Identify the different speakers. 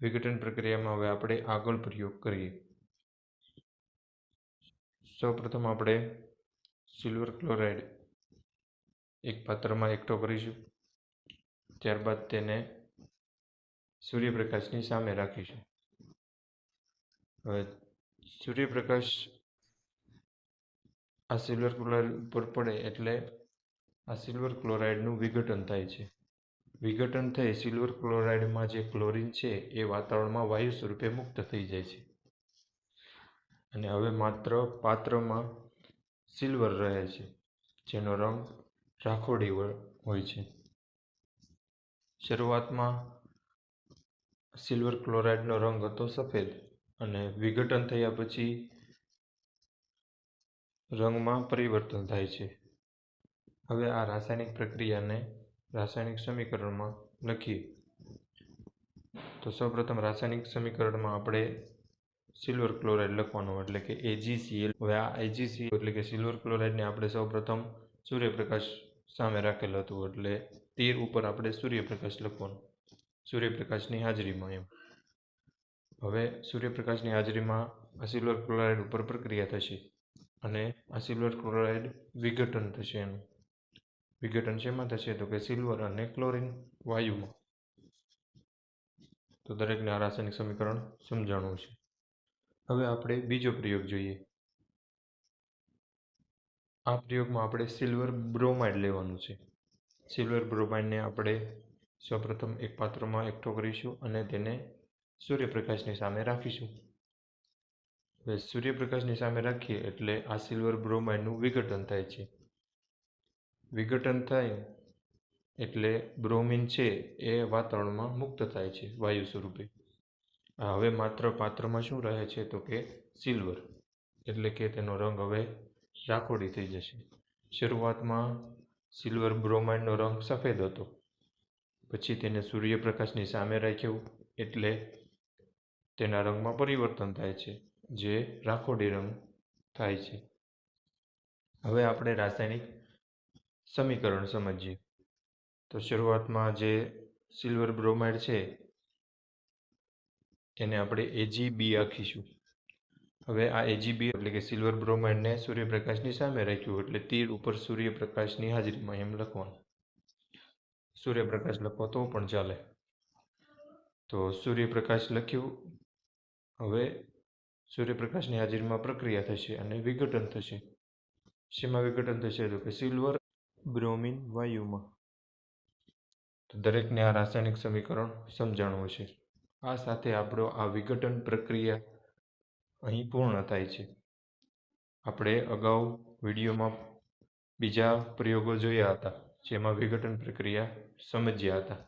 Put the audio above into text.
Speaker 1: વિઘટન પ્રક્રિયામાં હવે આપણે આગળ પ્રયોગ કરીએ. સૌપ્રથમ આપણે સિલ્વર ક્લોરાઇડ એક પાત્રમાં એકઠો કરીશું. ત્યારબાદ તેને સૂર્યપ્રકાશની સામે રાખીશું. હવે સૂર્યપ્રકાશ આ સિલ્વર ક્લોરાઇડ ઉપર પડે એટલે આ સિલ્વર ક્લોરાઇડનું વિઘટન થાય છે. વિઘટન થઈ સિલ્વર ક્લોરાઇડમાં જે ક્લોરિન છે, એ વાતાવરણમાં વાયુ સ્વરૂપે મુક્ત થઈ જાય છે. અને હવે માત્ર પાત્રમાં સિલ્વર રહે છે, જેનો રંગ રાખોડી હોય છે. શરૂઆતમાં સિલ્વર ક્લોરાઇડનો રંગ હતો સફેદ અને વિઘટન થયા પછી રંગમાં પરિવર્તન થાય છે. હવે આ રાસાયણિક પ્રક્રિયાને રાસાયણિક સમીકરણમાં લખીએ. તો સૌપ્રથમ રાસાયણિક સમીકરણમાં આપણે સિલ્વર ક્લોરાઇડ લખવાનું એટલે કે એજીસીએલ હવે આ એજીસી એટલે કે સિલ્વર ક્લોરાઇડને આપણે સૌપ્રથમ સૂર્યપ્રકાશ સામે રાખેલ હતું એટલે તીર ઉપર આપણે સૂર્યપ્રકાશ લખવાનું. સૂર્યપ્રકાશની હાજરીમાં એમ. હવે સૂર્યપ્રકાશની હાજરીમાં આ સિલ્વર ક્લોરાઇડ ઉપર પ્રક્રિયા થશે અને આ સિલ્વર ક્લોરાઇડ વિઘટન થશે એનું. વિઘટન શેમાં થશે? તો કે સિલ્વર અને ક્લોરિન વાયુમાં. તો દરેકને આ રાસાયણિક સમીકરણ સમજાણવું છે. હવે આપણે બીજો પ્રયોગ જોઈએ. આ પ્રયોગમાં આપણે સિલ્વર બ્રોમાઇડ લેવાનું છે. સિલ્વર બ્રોમાઇડને આપણે સૌપ્રથમ એક પાત્રમાં એકઠો કરીશું અને તેને સૂર્યપ્રકાશની સામે રાખીશું. હવે સૂર્યપ્રકાશની સામે રાખીએ એટલે આ સિલ્વર બ્રોમાઇડનું વિઘટન થાય છે. વિઘટન થાય એટલે બ્રોમિન છે એ વાતાવરણમાં મુક્ત થાય છે વાયુ સ્વરૂપે. હવે માત્ર પાત્રમાં શું રહે છે તો કે સિલ્વર, એટલે કે તેનો રંગ હવે રાખોડી થઈ જશે. શરૂઆતમાં સિલ્વર બ્રોમાઇડનો રંગ સફેદ હતો. પછી તેને સૂર્યપ્રકાશની સામે રાખ્યું એટલે તેના રંગમાં પરિવર્તન થાય છે, જે રાખોડી રંગ થાય છે. હવે આપણે રાસાયણિક સમીકરણ સમજીએ. તો શરૂઆતમાં જે સિલ્વર બ્રોમાઇડ છે, એને આપણે એજીબી આખીશું. હવે આ એજીબી એટલે કે સિલ્વર બ્રોમાઇડને સૂર્યપ્રકાશની સામે રાખ્યું, એટલે તીર ઉપર સૂર્યપ્રકાશની હાજરીમાં એમ લખવાનું. સૂર્યપ્રકાશ લખો તો પણ ચાલે. તો સૂર્યપ્રકાશ લખ્યું. હવે સૂર્યપ્રકાશની હાજરીમાં પ્રક્રિયા થશે અને વિઘટન થશે. શેમાં વિઘટન થશે તો કે સિલ્વર બ્રોમિન વાયુમાં. તો દરેકને આ રાસાયણિક સમીકરણ સમજાણવું છે આ સાથે આપણો આ વિઘટન પ્રક્રિયા અહીં પૂર્ણ થાય છે. આપણે અગાઉ વિડીયોમાં બીજા પ્રયોગો જોયા હતા, જેમાં વિઘટન પ્રક્રિયા સમજ્યા હતા.